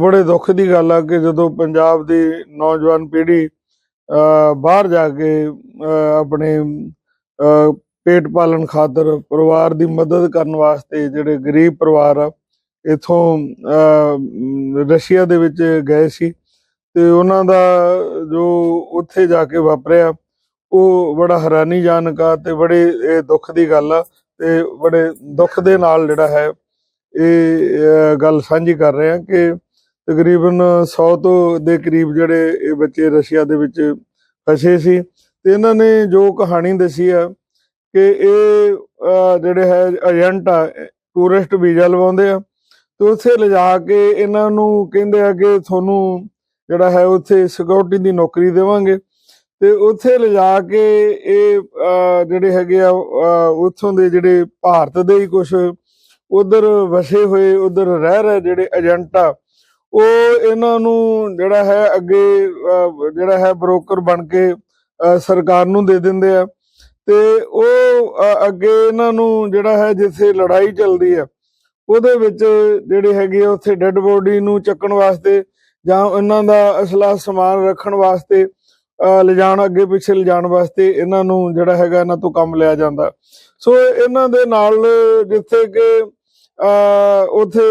ਬੜੇ ਦੁੱਖ ਦੀ ਗੱਲ ਆ ਕਿ ਜਦੋਂ ਪੰਜਾਬ ਦੀ ਨੌਜਵਾਨ ਪੀੜ੍ਹੀ ਬਾਹਰ ਜਾ ਕੇ ਆਪਣੇ ਪੇਟ ਪਾਲਣ ਖਾਤਰ ਪਰਿਵਾਰ ਦੀ ਮਦਦ ਕਰਨ ਵਾਸਤੇ ਜਿਹੜੇ ਗਰੀਬ ਪਰਿਵਾਰ ਆ, ਇਥੋਂ ਰਸ਼ੀਆ ਦੇ ਵਿੱਚ ਗਏ ਸੀ ਤੇ ਉਹਨਾਂ ਦਾ ਜੋ ਉੱਥੇ ਜਾ ਕੇ ਵਾਪਰਿਆ, ਉਹ ਬੜਾ ਹੈਰਾਨੀਜਨਕ ਆ ਤੇ ਬੜੇ ਇਹ ਦੁੱਖ ਦੀ ਗੱਲ ਆ ਤੇ ਬੜੇ ਦੁੱਖ ਦੇ ਨਾਲ ਜਿਹੜਾ ਹੈ ਇਹ ਗੱਲ ਸਾਂਝੀ ਕਰ ਰਹੇ ਹਾਂ ਕਿ ਤਕਰੀਬਨ 100 ਤੋਂ ਦੇ ਕਰੀਬ ਜਿਹੜੇ ਇਹ ਬੱਚੇ ਰਸ਼ੀਆ ਦੇ ਵਿੱਚ ਫਸੇ ਸੀ ਤੇ ਇਹਨਾਂ ਨੇ ਜੋ ਕਹਾਣੀ ਦੱਸੀ ਆ ਕਿ ਇਹ ਜਿਹੜੇ ਹੈ ਏਜੰਟ ਆ ਟੂਰਿਸਟ ਵੀਜ਼ਾ ਲਵਾਉਂਦੇ ਆ ਤੇ ਉੱਥੇ ਲਿਜਾ ਕੇ ਇਹਨਾਂ ਨੂੰ ਕਹਿੰਦੇ ਆ ਕਿ ਤੁਹਾਨੂੰ ਜਿਹੜਾ ਹੈ ਉੱਥੇ ਸਿਕਿਉਰਿਟੀ ਦੀ ਨੌਕਰੀ ਦੇਵਾਂਗੇ ਤੇ ਉੱਥੇ ਲਿਜਾ ਕੇ ਇਹ ਜਿਹੜੇ ਹੈਗੇ ਆ ਉੱਥੋਂ ਦੇ ਜਿਹੜੇ ਭਾਰਤ ਦੇ ਹੀ ਕੁਝ ਉਧਰ ਵਸੇ ਹੋਏ ਉਧਰ ਰਹਿ ਰਹੇ ਜਿਹੜੇ ਏਜੰਟ ਆ ਉਹ ਇਹਨਾਂ ਨੂੰ ਜਿਹੜਾ ਹੈ ਅੱਗੇ ਜਿਹੜਾ ਹੈ ਬ੍ਰੋਕਰ ਬਣ ਕੇ ਸਰਕਾਰ ਨੂੰ ਦੇ ਦਿੰਦੇ ਆ। ਤੇ ਉਹ ਅੱਗੇ ਇਹਨਾਂ ਨੂੰ ਜਿਹੜਾ ਹੈ ਜਿੱਥੇ ਲੜਾਈ ਚੱਲਦੀ ਹੈ ਉਹਦੇ ਵਿੱਚ ਜਿਹੜੇ ਹੈਗੇ ਆ ਉੱਥੇ ਡੈੱਡ ਬੋਡੀ ਨੂੰ ਚੱਕਣ ਵਾਸਤੇ ਜਾਂ ਇਹਨਾਂ ਦਾ ਅਸਲਾ ਸਮਾਨ ਰੱਖਣ ਵਾਸਤੇ ਅਹ, ਲਿਜਾਣ ਅੱਗੇ ਪਿੱਛੇ ਲਿਜਾਣ ਵਾਸਤੇ ਇਹਨਾਂ ਨੂੰ ਜਿਹੜਾ ਹੈਗਾ ਇਹਨਾਂ ਤੋਂ ਕੰਮ ਲਿਆ ਜਾਂਦਾ। ਸੋ ਇਹਨਾਂ ਦੇ ਨਾਲ ਜਿੱਥੇ ਕਿ, ਅਹ, ਉਥੇ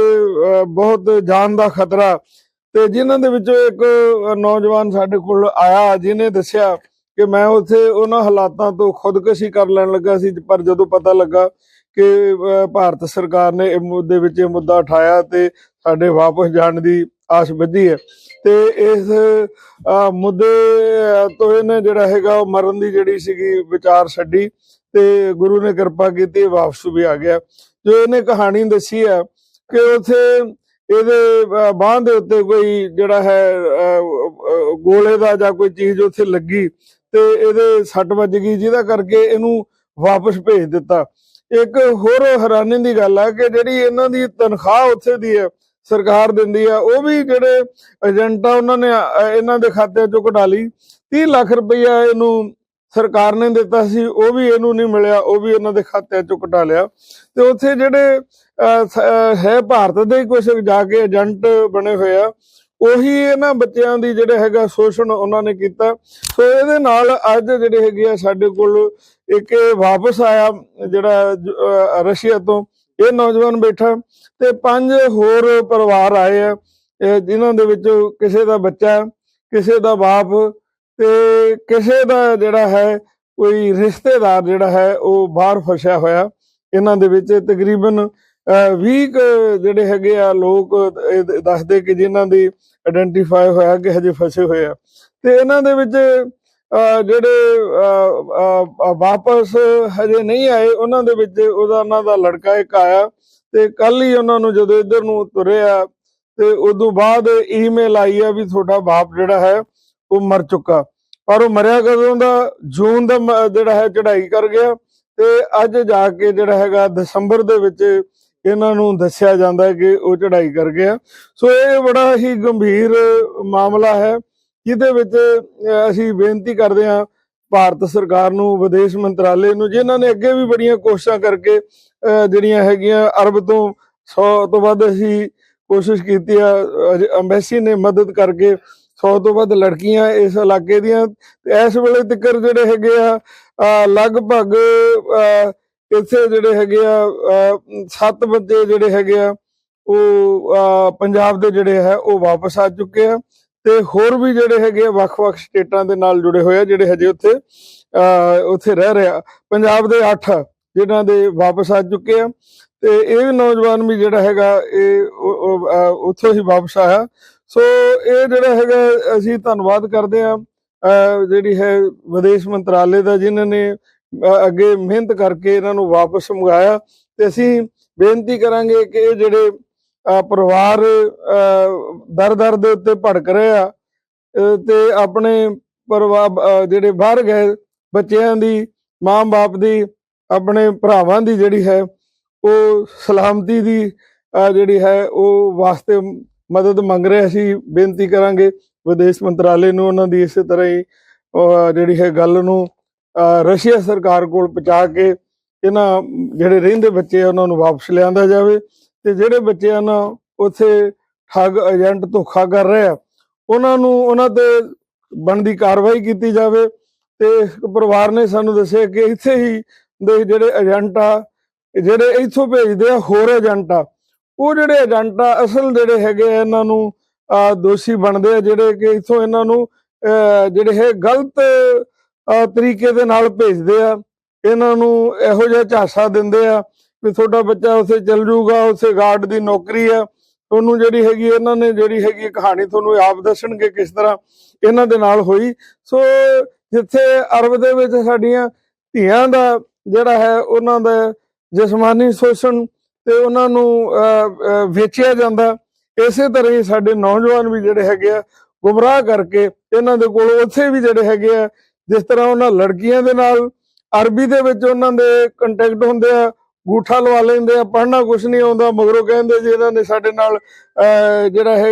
ਬਹੁਤ ਜਾਨ ਦਾ ਖਤਰਾ ਤੇ ਜਿਨ੍ਹਾਂ ਦੇ ਵਿੱਚੋਂ ਇੱਕ ਨੌਜਵਾਨ ਸਾਡੇ ਕੋਲ ਆਇਆ, ਜਿਹਨੇ ਦੱਸਿਆ ਕਿ ਮੈਂ ਉਥੇ ਉਹਨਾਂ ਹਾਲਾਤਾਂ ਤੋਂ ਖੁਦਕਸ਼ੀ ਕਰ ਲੈਣ ਲੱਗਾ ਸੀ, ਪਰ ਜਦੋਂ ਪਤਾ ਲੱਗਾ ਕਿ ਭਾਰਤ ਸਰਕਾਰ ਨੇ ਇਹ ਮੁੱਦੇ ਵਿੱਚ ਇਹ ਮੁੱਦਾ ਉਠਾਇਆ ਤੇ ਸਾਡੇ ਵਾਪਸ ਜਾਣ ਦੀ ਆਸ ਬੱਝੀ ਹੈ ਤੇ ਇਸ ਮੁੱਦੇ ਤੋਂ ਇਹਨੇ ਜਿਹੜਾ ਹੈਗਾ ਉਹ ਮਰਨ ਦੀ ਜਿਹੜੀ ਸੀਗੀ ਵਿਚਾਰ ਛੱਡੀ ਤੇ ਗੁਰੂ ਨੇ ਕਿਰਪਾ ਕੀਤੀ, ਵਾਪਸ ਵੀ ਆ ਗਿਆ। ਜੋ ਇਹਨੇ ਕਹਾਣੀ ਦੱਸੀ ਹੈ ਕਿ ਉਥੇ ਇਹਦੇ ਬਾਹ ਦੇ ਉੱਤੇ ਕੋਈ ਜਿਹੜਾ ਹੈ ਗੋਲੇ ਦਾ ਜਾਂ ਕੋਈ ਚੀਜ਼ ਉਥੇ ਲੱਗੀ ਤੇ ਇਹਦੇ ਸੱਟ ਵੱਜ ਗਈ, ਜਿਹਦਾ ਕਰਕੇ ਇਹਨੂੰ ਵਾਪਸ ਭੇਜ ਦਿੱਤਾ। ਇੱਕ ਹੋਰ ਹੈਰਾਨੀ ਦੀ ਗੱਲ ਹੈ ਕਿ ਜਿਹੜੀ ਇਹਨਾਂ ਦੀ ਤਨਖਾਹ ਉੱਥੇ ਦੀ ਹੈ, ਸਰਕਾਰ ਦਿੰਦੀ ਆ, ਉਹ ਵੀ ਜਿਹੜੇ ਏਜੰਟਾਂ ਉਹਨਾਂ ਨੇ ਇਹਨਾਂ ਦੇ ਖਾਤਿਆਂ ਚੋਂ ਕਢਾ ਲਈ। 30 ਲੱਖ ਰੁਪਈਆ ਇਹਨੂੰ ਸਰਕਾਰ ਨੇ ਦਿੱਤਾ ਸੀ, ਉਹ ਵੀ ਇਹਨੂੰ ਨਹੀਂ ਮਿਲਿਆ, ਉਹ ਵੀ ਉਹਨਾਂ ਦੇ ਖਾਤਿਆਂ ਚੋਂ ਕਢਾ ਲਿਆ। ਤੇ ਉੱਥੇ ਜਿਹੜੇ ਹੈ ਭਾਰਤ ਦੇ ਹੀ ਕੁਝ ਜਾ ਕੇ ਏਜੰਟ ਬਣੇ ਹੋਏ ਆ, ਉਹੀ ਇਹਨਾਂ ਬੱਚਿਆਂ ਦੀ ਜਿਹੜੇ ਹੈਗਾ ਸ਼ੋਸ਼ਣ ਉਹਨਾਂ ਨੇ ਕੀਤਾ। ਸੋ ਇਹਦੇ ਨਾਲ ਅੱਜ ਜਿਹੜੇ ਹੈਗੇ ਆ ਸਾਡੇ ਕੋਲ ਇੱਕ ਵਾਪਸ ਆਇਆ, ਜਿਹੜਾ ਰਸ਼ੀਆ ਤੋਂ। ਇਹ ਨੌਜਵਾਨ ਬੈਠਾ ਤੇ ਪੰਜ ਹੋਰ ਪਰਿਵਾਰ ਆਏ ਆ, ਇਹ ਜਿਨ੍ਹਾਂ ਦੇ ਵਿੱਚ ਕਿਸੇ ਦਾ ਬੱਚਾ, ਕਿਸੇ ਦਾ ਬਾਪ ਤੇ ਕਿਸੇ ਦਾ ਜਿਹੜਾ ਹੈ ਕੋਈ ਰਿਸ਼ਤੇਦਾਰ ਜਿਹੜਾ ਹੈ ਉਹ ਬਾਹਰ ਫਸਿਆ ਹੋਇਆ, ਇਹਨਾਂ ਦੇ ਵਿੱਚ ਤਕਰੀਬਨ 20 ਜਿਹੜੇ ਹੈਗੇ ਆ ਲੋਕ ਦੱਸਦੇ ਕਿ ਜਿਨ੍ਹਾਂ ਦੀ ਆਇਡੈਂਟੀਫਾਈ ਹੋਇਆ ਕਿ ਹਜੇ ਫਸੇ ਹੋਏ ਆ। ਤੇ ਇਹਨਾਂ ਦੇ ਵਿੱਚ ਜਿਹੜੇ ਵਾਪਸ ਹਜੇ ਨਹੀਂ ਆਏ, ਉਹਨਾਂ ਦੇ ਵਿੱਚ ਉਹਦਾ, ਉਹਨਾਂ ਦਾ ਲੜਕਾ ਇੱਕ ਆਇਆ ਤੇ ਕੱਲ ਹੀ ਉਹਨਾਂ ਨੂੰ ਜਦੋਂ ਇੱਧਰ ਨੂੰ ਤੁਰਿਆ ਤੇ ਉਦੋਂ ਬਾਅਦ ਈਮੇਲ ਆਈ ਆ ਵੀ ਤੁਹਾਡਾ ਬਾਪ ਜਿਹੜਾ ਹੈ ਉਹ ਮਰ ਚੁੱਕਾ। ਪਰ ਉਹ ਮਰਿਆ ਕਦੋਂ ਦਾ? ਜੂਨ ਦਾ ਜਿਹੜਾ ਹੈ ਚੜ੍ਹਾਈ ਕਰ ਗਿਆ। ਤੇ ਅੱਜ ਜਾ ਕੇ ਜਿਹੜਾ ਹੈਗਾ ਦਸੰਬਰ ਦੇ ਵਿੱਚ ਇਹਨਾਂ ਨੂੰ ਦੱਸਿਆ ਜਾਂਦਾ ਹੈ ਕਿ ਉਹ ਚੜ੍ਹਾਈ ਕਰ ਗਿਆ। ਸੋ ਇਹ ਬੜਾ ਹੀ ਗੰਭੀਰ ਮਾਮਲਾ ਹੈ। ਜਿਹਦੇ ਵਿੱਚ ਅਸੀਂ ਬੇਨਤੀ ਕਰਦੇ ਹਾਂ ਭਾਰਤ ਸਰਕਾਰ ਨੂੰ ਵਿਦੇਸ਼ ਮੰਤਰਾਲੇ ਨੂੰ ਜਿਨ੍ਹਾਂ ਨੇ ਅੱਗੇ ਵੀ ਬੜੀਆਂ ਕੋਸ਼ਿਸ਼ਾਂ ਕਰਕੇ ਅਹ, ਜਿਹੜੀਆਂ ਹੈਗੀਆਂ ਅਰਬ ਤੋਂ 100 ਤੋਂ ਵੱਧ ਅਸੀਂ ਕੋਸ਼ਿਸ਼ ਕੀਤੀ ਆ। ਐਮਬੈਸੀ ਨੇ ਮਦਦ ਕਰਕੇ 100 ਤੋਂ ਵੱਧ ਲੜਕੀਆਂ ਇਸ ਇਲਾਕੇ ਦੀਆਂ। ਇਸ ਵੇਲੇ ਤੱਕ ਜਿਹੜੇ ਹੈਗੇ ਆ ਲਗਭਗ ਅਹ, ਇੱਥੇ ਜਿਹੜੇ ਹੈਗੇ ਆ ਸੱਤ ਬੱਚੇ ਜਿਹੜੇ ਹੈਗੇ ਆ ਉਹ ਪੰਜਾਬ ਦੇ ਜਿਹੜੇ ਹੈ ਉਹ ਵਾਪਸ ਆ ਚੁੱਕੇ ਆ। ਤੇ ਹੋਰ ਵੀ ਜਿਹੜੇ ਹੈਗੇ ਆ ਵੱਖ-ਵੱਖ ਸਟੇਟਾਂ ਦੇ ਨਾਲ ਜੁੜੇ ਹੋਏ ਆ ਜਿਹੜੇ ਹਜੇ ਉੱਥੇ ਅਹ, ਉੱਥੇ ਰਹਿ ਰਿਹਾ ਪੰਜਾਬ ਦੇ 8 ਜਿਨ੍ਹਾਂ ਦੇ ਵਾਪਸ ਆ ਚੁੱਕੇ ਆ। ਤੇ ਇਹ ਨੌਜਵਾਨ ਵੀ ਜਿਹੜਾ ਹੈਗਾ ਇਹ ਉਹ- ਉੱਥੋਂ ਹੀ ਵਾਪਸ ਆਇਆ। ਸੋ ਇਹ ਜਿਹੜਾ ਹੈਗਾ, ਅਸੀਂ ਧੰਨਵਾਦ ਕਰਦੇ ਆ ਜਿਹੜੀ ਹੈ ਵਿਦੇਸ਼ ਮੰਤਰਾਲੇ ਦਾ, ਜਿਨ੍ਹਾਂ ਨੇ ਅੱਗੇ ਮਿਹਨਤ ਕਰਕੇ ਇਹਨਾਂ ਨੂੰ ਵਾਪਸ ਮੰਗਾਇਆ। ਤੇ ਅਸੀਂ ਬੇਨਤੀ ਕਰਾਂਗੇ ਕਿ ਇਹ ਜਿਹੜੇ ਪਰਿਵਾਰ ਦਰ ਦਰ ਦੇ ਉੱਤੇ ਭੜਕ ਰਹੇ ਆ ਤੇ ਆਪਣੇ ਪਰਿਵਾਰ ਜਿਹੜੇ ਬਾਹਰ ਗਏ ਬੱਚਿਆਂ ਦੀ, ਮਾਂ-ਬਾਪ ਦੀ, ਆਪਣੇ ਭਰਾਵਾਂ ਦੀ ਜਿਹੜੀ ਹੈ, ਉਹ ਸਲਾਮਤੀ ਦੀ ਜਿਹੜੀ ਹੈ, ਉਹ ਵਾਸਤੇ ਮਦਦ ਮੰਗ ਰਹੇ ਅਸੀਂ ਬੇਨਤੀ ਕਰਾਂਗੇ ਵਿਦੇਸ਼ ਮੰਤਰਾਲੇ ਨੂੰ ਉਹਨਾਂ ਦੀ ਇਸੇ ਤਰ੍ਹਾਂ ਹੀ ਜਿਹੜੀ ਹੈ ਗੱਲ ਨੂੰ ਰਸ਼ੀਆ ਸਰਕਾਰ ਕੋਲ ਪਹੁੰਚਾ ਕੇ ਇਹਨਾਂ ਜਿਹੜੇ ਰਹਿੰਦੇ ਬੱਚੇ ਆ ਉਹਨਾਂ ਨੂੰ ਵਾਪਸ ਲਿਆਂਦਾ ਜਾਵੇ ਤੇ ਜਿਹੜੇ ਬੱਚਿਆਂ ਨਾਲ ਉੱਥੇ ਠੱਗ ਏਜੰਟ ਧੋਖਾ ਕਰ ਰਹੇ ਆ, ਉਹਨਾਂ ਨੂੰ ਉਹਨਾਂ ਤੇ ਬਣਦੀ ਕਾਰਵਾਈ ਕੀਤੀ ਜਾਵੇ ਤੇ ਪਰਿਵਾਰ ਨੇ ਸਾਨੂੰ ਦੱਸਿਆ ਕਿ ਇੱਥੇ ਹੀ ਦੇ ਜਿਹੜੇ ਏਜੰਟ ਆ, ਜਿਹੜੇ ਇੱਥੋਂ ਭੇਜਦੇ ਆ ਹੋਰ ਏਜੰਟ ਆ ਉਹ ਜਿਹੜੇ ਏਜੰਟ ਆ, ਅਸਲ ਜਿਹੜੇ ਹੈਗੇ ਆ ਇਹਨਾਂ ਨੂੰ ਅਹ ਦੋਸ਼ੀ ਬਣਦੇ ਆ, ਜਿਹੜੇ ਕਿ ਇੱਥੋਂ ਇਹਨਾਂ ਨੂੰ ਅਹ ਜਿਹੜੇ ਹੈ ਗਲਤ ਤਰੀਕੇ ਦੇ ਨਾਲ ਭੇਜਦੇ ਆ। ਇਹਨਾਂ ਨੂੰ ਇਹੋ ਜਿਹਾ ਝਾਸਾ ਦਿੰਦੇ ਆ ਵੀ ਤੁਹਾਡਾ ਬੱਚਾ ਉੱਥੇ ਚੱਲ ਜਾਊਗਾ, ਉੱਥੇ ਗਾਰਡ ਦੀ ਨੌਕਰੀ ਆ। ਤੁਹਾਨੂੰ ਜਿਹੜੀ ਹੈਗੀ, ਇਹਨਾਂ ਨੇ ਜਿਹੜੀ ਹੈਗੀ ਕਹਾਣੀ ਤੁਹਾਨੂੰ ਆਪ ਦੱਸਣਗੇ ਕਿਸ ਤਰ੍ਹਾਂ ਇਹਨਾਂ ਦੇ ਨਾਲ ਹੋਈ। ਸੋ, ਜਿੱਥੇ ਅਰਬ ਦੇ ਵਿੱਚ ਸਾਡੀਆਂ ਧੀਆਂ ਦਾ ਜਿਹੜਾ ਹੈ, ਉਹਨਾਂ ਦਾ ਜਿਸਮਾਨੀ ਸ਼ੋਸ਼ਣ ਤੇ ਉਹਨਾਂ ਨੂੰ ਅਹ, ਵੇਚਿਆ ਜਾਂਦਾ। ਇਸੇ ਤਰ੍ਹਾਂ ਹੀ ਸਾਡੇ ਨੌਜਵਾਨ ਵੀ ਜਿਹੜੇ ਹੈਗੇ ਆ ਗੁੰਮਰਾਹ ਕਰਕੇ ਇਹਨਾਂ ਦੇ ਕੋਲ ਉੱਥੇ ਵੀ ਜਿਹੜੇ ਹੈਗੇ ਆ ਜਿਸ ਤਰ੍ਹਾਂ ਉਹਨਾਂ ਲੜਕੀਆਂ ਦੇ ਨਾਲ ਅਰਬੀ ਦੇ ਵਿੱਚ ਉਹਨਾਂ ਦੇ ਕੰਟੈਕਟ ਹੁੰਦੇ ਆ ਗੂਠਾ ਲਵਾ ਲੈਂਦੇ ਆ ਪੜ੍ਹਨਾ ਕੁਛ ਨਹੀਂ ਆਉਂਦਾ ਮਗਰੋਂ ਕਹਿੰਦੇ ਜੀ ਇਹਨਾਂ ਨੇ ਸਾਡੇ ਨਾਲ ਅਹ, ਜਿਹੜਾ ਹੈ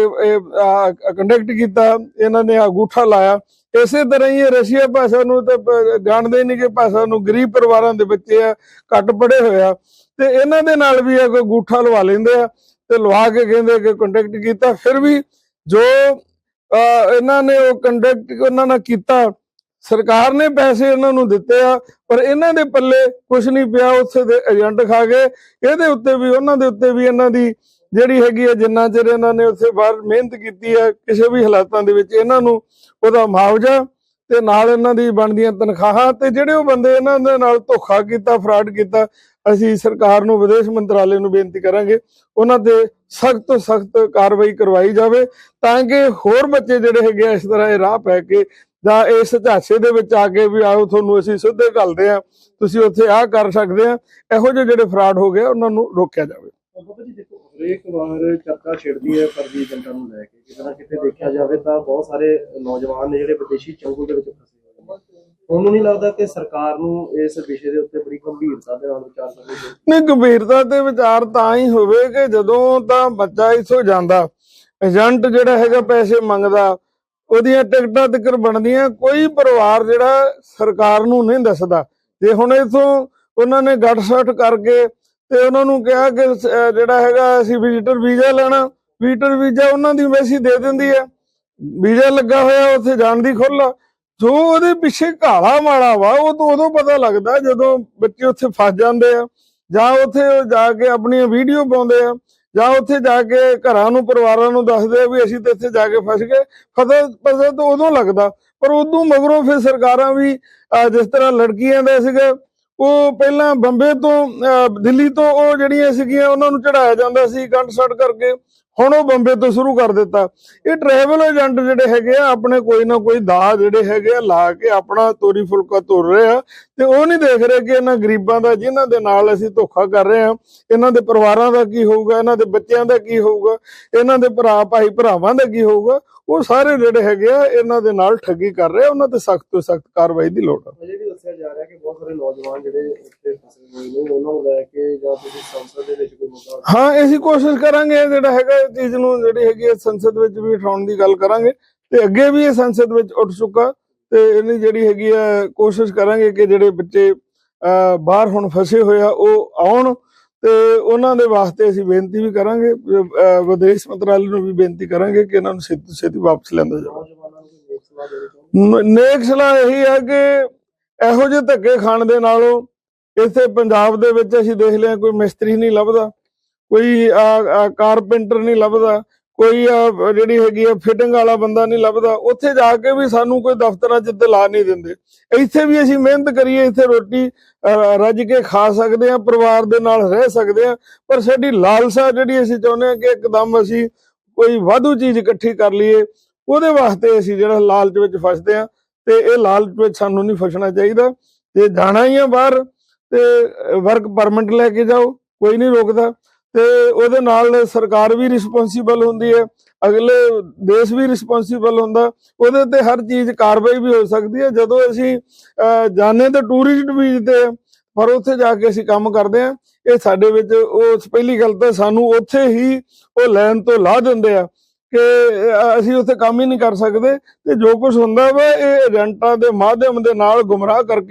ਕੰਟੈਕਟ ਕੀਤਾ ਇਹਨਾਂ ਨੇ ਆ ਗੂਠਾ ਲਾਇਆ। ਇਸੇ ਤਰ੍ਹਾਂ ਹੀ ਰਸ਼ੀਆ ਭਾਸ਼ਾ ਨੂੰ ਤਾਂ ਜਾਣਦੇ ਨਹੀਂ ਕਿ ਭਾਸ਼ਾ ਨੂੰ ਗਰੀਬ ਪਰਿਵਾਰਾਂ ਦੇ ਬੱਚੇ ਆ ਘੱਟ ਪੜ੍ਹੇ ਹੋਏ ਆ। ਤੇ ਇਹਨਾਂ ਦੇ ਨਾਲ ਵੀ ਆ ਕੋਈ ਗੂਠਾ ਲਵਾ ਲੈਂਦੇ ਆ ਤੇ ਲਵਾ ਕੇ ਕਹਿੰਦੇ ਕਿ ਕੰਟੈਕਟ ਕੀਤਾ। ਫਿਰ ਵੀ ਜੋ ਅਹ, ਇਹਨਾਂ ਨੇ ਉਹ ਕੰਟੈਕਟ ਉਹਨਾਂ ਨਾਲ ਕੀਤਾ ਸਰਕਾਰ ਨੇ ਪੈਸੇ ਇਹਨਾਂ ਨੂੰ ਦਿੱਤੇ ਆ ਪਰ ਇਹਨਾਂ ਦੇ ਪੱਲੇ ਕੁਝ ਨਹੀਂ ਪਿਆ। ਉੱਥੇ ਦੇ ਏਜੰਟ ਖਾ ਗਏ। ਇਹਦੇ ਉੱਤੇ ਵੀ ਉਹਨਾਂ ਦੇ ਉੱਤੇ ਵੀ ਇਹਨਾਂ ਦੀ ਜਿਹੜੀ ਹੈਗੀ ਹੈ, ਜਿੰਨਾ ਚਿਰ ਇਹਨਾਂ ਨੇ ਉੱਥੇ ਬਾਹਰ ਮਿਹਨਤ ਕੀਤੀ ਹੈ, ਕਿਸੇ ਵੀ ਹਾਲਾਤਾਂ ਦੇ ਵਿੱਚ ਇਹਨਾਂ ਨੂੰ ਉਹਦਾ ਮੁਆਵਜ਼ਾ ਤੇ ਨਾਲ ਇਹਨਾਂ ਦੀ ਬਣਦੀਆਂ ਤਨਖਾਹਾਂ ਤੇ ਜਿਹੜੇ ਉਹ ਬੰਦੇ ਇਹਨਾਂ ਦੇ ਨਾਲ ਧੋਖਾ ਕੀਤਾ ਫਰਾਡ ਕੀਤਾ, ਅਸੀਂ ਸਰਕਾਰ ਨੂੰ, ਵਿਦੇਸ਼ ਮੰਤਰਾਲੇ ਨੂੰ ਬੇਨਤੀ ਕਰਾਂਗੇ, ਉਹਨਾਂ ਤੇ ਸਖਤ ਤੋਂ ਸਖਤ ਕਾਰਵਾਈ ਕਰਵਾਈ ਜਾਵੇ ਤਾਂ ਕਿ ਹੋਰ ਬੱਚੇ ਜਿਹੜੇ ਹੈਗੇ ਆ, ਇਸ ਤਰ੍ਹਾਂ ਇਹ ਰਾਹ ਪੈ ਕੇ ਜਾਂ ਇਸ ਝਾਸੇ ਦੇ ਵਿੱਚ ਆ ਕੇ ਵੀ, ਆਓ ਤੁਹਾਨੂੰ ਅਸੀਂ ਸਿੱਧੇ ਘੱਲਦੇ ਆ ਤੁਸੀਂ ਉੱਥੇ ਆਹ ਕਰ ਸਕਦੇ ਆ ਇਹੋ ਜਿਹੇ ਜਿਹੜੇ ਫਰਾਡ ਹੋ ਗਏ ਉਹਨਾਂ ਨੂੰ ਰੋਕਿਆ ਜਾਵੇ। ਹਰੇਕ ਵਾਰ ਚਰਚਾ ਛਿੜਦੀ ਹੈ ਫਰਜ਼ੀ ਏਜੰਟਾਂ ਨੂੰ ਲੈ ਕੇ। ਕਿਤੇ ਨਾ ਕਿਤੇ ਦੇਖਿਆ ਜਾਵੇ ਤਾਂ ਬਹੁਤ ਸਾਰੇ ਨੌਜਵਾਨ ਨੇ ਜਿਹੜੇ ਵਿਦੇਸ਼ੀ ਚੰਗੁਲ ਦੇ ਵਿੱਚ ਫਸੇ ਹੋਏ ਨੇ। ਤੁਹਾਨੂੰ ਨਹੀਂ ਲੱਗਦਾ ਕਿ ਸਰਕਾਰ ਨੂੰ ਇਸ ਵਿਸ਼ੇ ਦੇ ਉੱਤੇ ਬੜੀ ਗੰਭੀਰਤਾ ਦੇ ਨਾਲ ਵਿਚਾਰ ਕਰਨੀ ਚਾਹੀਦੀ? ਨਹੀਂ, ਗੰਭੀਰਤਾ ਤੇ ਵਿਚਾਰ ਤਾਂ ਹੀ ਹੋਵੇ ਕਿ ਜਦੋਂ ਤਾਂ ਬੱਚਾ ਇੱਥੋਂ ਜਾਂਦਾ। ਏਜੰਟ ਜਿਹੜਾ ਹੈਗਾ ਪੈਸੇ ਮੰਗਦਾ, ਉਹਦੀਆਂ ਟਿਕਟਾਂ ਤੱਕ ਬਣਦੀਆਂ, ਕੋਈ ਪਰਿਵਾਰ ਜਿਹੜਾ ਸਰਕਾਰ ਨੂੰ ਨਹੀਂ ਦੱਸਦਾ। ਜੇ ਹੁਣ ਇਥੋਂ ਉਹਨਾਂ ਨੇ ਗੱਟ-ਸੱਟ ਕਰਕੇ ਤੇ ਉਹਨਾਂ ਨੂੰ ਕਿਹਾ ਕਿ ਜਿਹੜਾ ਹੈਗਾ ਅਸੀਂ ਵਿਜ਼ਿਟਰ ਵੀਜ਼ਾ ਲੈਣਾ। ਵਿਜ਼ਿਟਰ ਵੀਜ਼ਾ ਉਹਨਾਂ ਦੀ ਵੈਸੀ ਦੇ ਦਿੰਦੀ ਹੈ। ਵੀਜ਼ਾ ਲੱਗਾ ਹੋਇਆ, ਉੱਥੇ ਜਾਣ ਦੀ ਖੁੱਲ੍ਹ ਜੋ ਉਹਦੇ ਪਿੱਛੇ ਕਾਲਾ ਮਾਲਾ ਵਾ, ਉਹ ਤੋਂ ਉਦੋਂ ਪਤਾ ਲੱਗਦਾ ਜਦੋਂ ਬੱਚੇ ਉੱਥੇ ਫਸ ਜਾਂਦੇ ਆ। ਜਾਂ ਉੱਥੇ ਉਹ ਜਾ ਕੇ ਆਪਣੀਆਂ ਵੀਡੀਓ ਪਾਉਂਦੇ ਆ, ਜਾਂ ਉੱਥੇ ਜਾ ਕੇ ਘਰਾਂ ਨੂੰ, ਪਰਿਵਾਰਾਂ ਨੂੰ ਦੱਸਦੇ ਆ ਵੀ ਅਸੀਂ ਤਾਂ ਇੱਥੇ ਜਾ ਕੇ ਫਸ ਗਏ। ਪਤਾ ਪਤਾ ਤਾਂ ਉਦੋਂ ਲੱਗਦਾ। ਪਰ ਉਦੋਂ ਮਗਰੋਂ ਫਿਰ ਸਰਕਾਰਾਂ ਵੀ ਜਿਸ ਤਰ੍ਹਾਂ ਲੜਕੀਆਂ ਦੇ ਸੀਗੇ ਉਹ ਪਹਿਲਾਂ ਬੰਬੇ ਤੋਂ ਦਿੱਲੀ ਤੋਂ ਉਹ ਜਿਹੜੀਆਂ ਸੀਗੀਆਂ, ਉਹਨਾਂ ਨੂੰ ਚੜਾਇਆ ਜਾਂਦਾ ਸੀ, ਗੰਢ ਕਰਕੇ। ਹੁਣ ਉਹ ਬੰਬੇ ਤੋਂ ਸ਼ੁਰੂ ਕਰ ਦਿੱਤਾ। ਇਹ ਟਰੈਵਲ ਏਜੰਟ ਜਿਹੜੇ ਹੈਗੇ ਆ, ਆਪਣੇ ਕੋਈ ਨਾ ਕੋਈ ਦਾ ਜਿਹੜੇ ਹੈਗੇ ਆ, ਲਾ ਕੇ ਆਪਣਾ ਤੋਰੀ ਫੁਲਕਾ ਤੁਰ ਰਹੇ ਆ। ਤੇ ਉਹ ਨਹੀਂ ਦੇਖ ਰਹੇ ਕਿ ਇਹਨਾਂ ਗਰੀਬਾਂ ਦਾ, ਜਿਨ੍ਹਾਂ ਦੇ ਨਾਲ ਅਸੀਂ ਧੋਖਾ ਕਰ ਰਹੇ ਆ ਇਹਨਾਂ ਦੇ ਪਰਿਵਾਰਾਂ ਦਾ ਕੀ ਹੋਊਗਾ, ਇਹਨਾਂ ਦੇ ਬੱਚਿਆਂ ਦਾ ਕੀ ਹੋਊਗਾ, ਇਹਨਾਂ ਦੇ ਭਰਾ, ਭਾਈ ਭਰਾਵਾਂ ਦਾ ਕੀ ਹੋਊਗਾ, ਉਹ ਸਾਰੇ ਜਿਹੜੇ ਹੈਗੇ ਆ, ਇਹਨਾਂ ਦੇ ਨਾਲ ਠੱਗੀ ਕਰ ਰਹੇ ਆ, ਉਹਨਾਂ ਤੇ ਸਖਤ ਤੋਂ ਸਖਤ ਕਾਰਵਾਈ ਦੀ ਲੋੜ ਆ। ਦੱਸਿਆ ਜਾ ਰਿਹਾ ਕਿ ਬਹੁਤ ਸਾਰੇ ਨੌਜਵਾਨ ਜਿਹੜੇ ਇੱਥੇ ਫਸੇ ਹੋਏ ਨੇ ਉਹਨਾਂ ਨੂੰ ਲੈ ਕੇ ਜਾਂ ਤੁਸੀਂ ਸੰਸਦ ਦੇ ਵਿੱਚ ਕੋਈ ਮੁੱਦਾ ਹਾਂ ਅਸੀਂ ਕੋਸ਼ਿਸ਼ ਕਰਾਂਗੇ ਜਿਹੜਾ ਹੈਗਾ ਇਹ ਚੀਜ਼ ਨੂੰ ਜਿਹੜੀ ਹੈਗੀ ਹੈ ਸੰਸਦ ਵਿੱਚ ਵੀ ਉਠਾਉਣ ਦੀ ਗੱਲ ਕਰਾਂਗੇ ਤੇ ਅੱਗੇ ਵੀ ਇਹ ਸੰਸਦ ਵਿੱਚ ਉੱਠ ਚੁੱਕਾ ਤੇ ਇਹਨੀ ਜਿਹੜੀ ਹੈਗੀ ਹੈ ਕੋਸ਼ਿਸ਼ ਕਰਾਂਗੇ ਕਿ ਜਿਹੜੇ ਬੱਚੇ ਬਾਹਰ ਹੁਣ ਫਸੇ ਹੋਏ ਆ ਉਹ ਆਉਣ ਤੇ ਉਹਨਾਂ ਦੇ ਵਾਸਤੇ ਅਸੀਂ ਬੇਨਤੀ ਵੀ ਕਰਾਂਗੇ ਵਿਦੇਸ਼ ਮੰਤਰਾਲੇ ਨੂੰ ਵੀ ਬੇਨਤੀ ਕਰਾਂਗੇ ਕਿ ਇਹਨਾਂ ਨੂੰ ਛੇਤੀ ਛੇਤੀ ਵਾਪਸ ਲਿਆਂਦਾ ਜਾਵੇ। ਨੇਕ ਸਲਾਹ ਇਹੀ ਹੈ ਕਿ ਇਹੋ ਜਿਹੇ ਧੱਕੇ ਖਾਣ ਦੇ ਨਾਲੋਂ ਇੱਥੇ ਪੰਜਾਬ ਦੇ ਵਿੱਚ ਅਸੀਂ ਦੇਖ ਲਿਆ ਕੋਈ ਮਿਸਤਰੀ ਨਹੀਂ ਲੱਭਦਾ, ਕੋਈ ਕਾਰਪੈਂਟਰ ਨਹੀਂ ਲੱਭਦਾ, ਕੋਈ ਜਿਹੜੀ ਹੈਗੀ ਆ ਫਿਟਿੰਗ ਵਾਲਾ ਬੰਦਾ ਨਹੀਂ ਲੱਭਦਾ, ਉੱਥੇ ਜਾ ਕੇ ਵੀ ਸਾਨੂੰ ਕੋਈ ਦਫ਼ਤਰਾਂ 'ਚ ਦਿਲਾ ਨਹੀਂ ਦਿੰਦੇ। ਇੱਥੇ ਵੀ ਅਸੀਂ ਮਿਹਨਤ ਕਰੀਏ, ਇੱਥੇ ਰੋਟੀ ਰੱਜ ਕੇ ਖਾ ਸਕਦੇ ਆ ਪਰਿਵਾਰ ਦੇ ਨਾਲ ਰਹਿ ਸਕਦੇ ਆ ਪਰ ਸਾਡੀ ਲਾਲਸਾ ਜਿਹੜੀ ਅਸੀਂ ਚਾਹੁੰਦੇ ਆ ਕਿ ਇੱਕਦਮ ਅਸੀਂ ਕੋਈ ਵਾਧੂ ਚੀਜ਼ ਇਕੱਠੀ ਕਰ ਲਈਏ, ਉਹਦੇ ਵਾਸਤੇ ਅਸੀਂ ਜਿਹੜਾ ਲਾਲਚ ਵਿੱਚ ਫਸਦੇ ਆ ਤੇ ਇਹ ਲਾਲਚ ਵਿੱਚ ਸਾਨੂੰ ਨਹੀਂ ਫਸਣਾ ਚਾਹੀਦਾ। ਜੇ ਜਾਣਾ ਹੀ ਆ ਬਾਹਰ ਤੇ ਵਰਕ ਪਰਮਿਟ ਲੈ ਕੇ ਜਾਓ ਕੋਈ ਨਹੀਂ ਰੋਕਦਾ। ਤੇ ਉਹਦੇ ਨਾਲ ਸਰਕਾਰ ਵੀ ਰਿਸਪੌਂਸੀਬਲ ਹੁੰਦੀ ਹੈ ਅਗਲੇ ਦੇਸ਼ ਵੀ ਰਿਸਪੌਂਸੀਬਲ ਹੁੰਦਾ। ਉਹਦੇ ਤੇ ਹਰ ਚੀਜ਼ ਕਾਰਵਾਈ ਵੀ ਹੋ ਸਕਦੀ ਹੈ। ਜਦੋਂ ਅਸੀਂ ਅਹ, ਜਾਣੇ ਤੇ ਟੂਰਿਸਟ ਵੀਜ਼ ਤੇ ਪਰ ਉੱਥੇ ਜਾ ਕੇ ਅਸੀਂ ਕੰਮ ਕਰਦੇ ਆ ਇਹ ਸਾਡੇ ਵਿੱਚ ਉਹ ਪਹਿਲੀ ਗੱਲ ਤਾਂ ਸਾਨੂੰ ਉੱਥੇ ਹੀ ਉਹ ਲੈਣ ਤੋਂ ਲਾਹ ਦਿੰਦੇ ਆ। ਕਿ ਅਸੀਂ ਉੱਥੇ ਕੰਮ ਹੀ ਨਹੀਂ ਕਰ ਸਕਦੇ ਤੇ ਜੋ ਕੁਝ ਹੁੰਦਾ ਵਾ, ਇਹ ਏਜੰਟਾਂ ਦੇ ਮਾਧਿਅਮ ਦੇ ਨਾਲ ਗੁੰਮਰਾਹ ਕਰਕੇ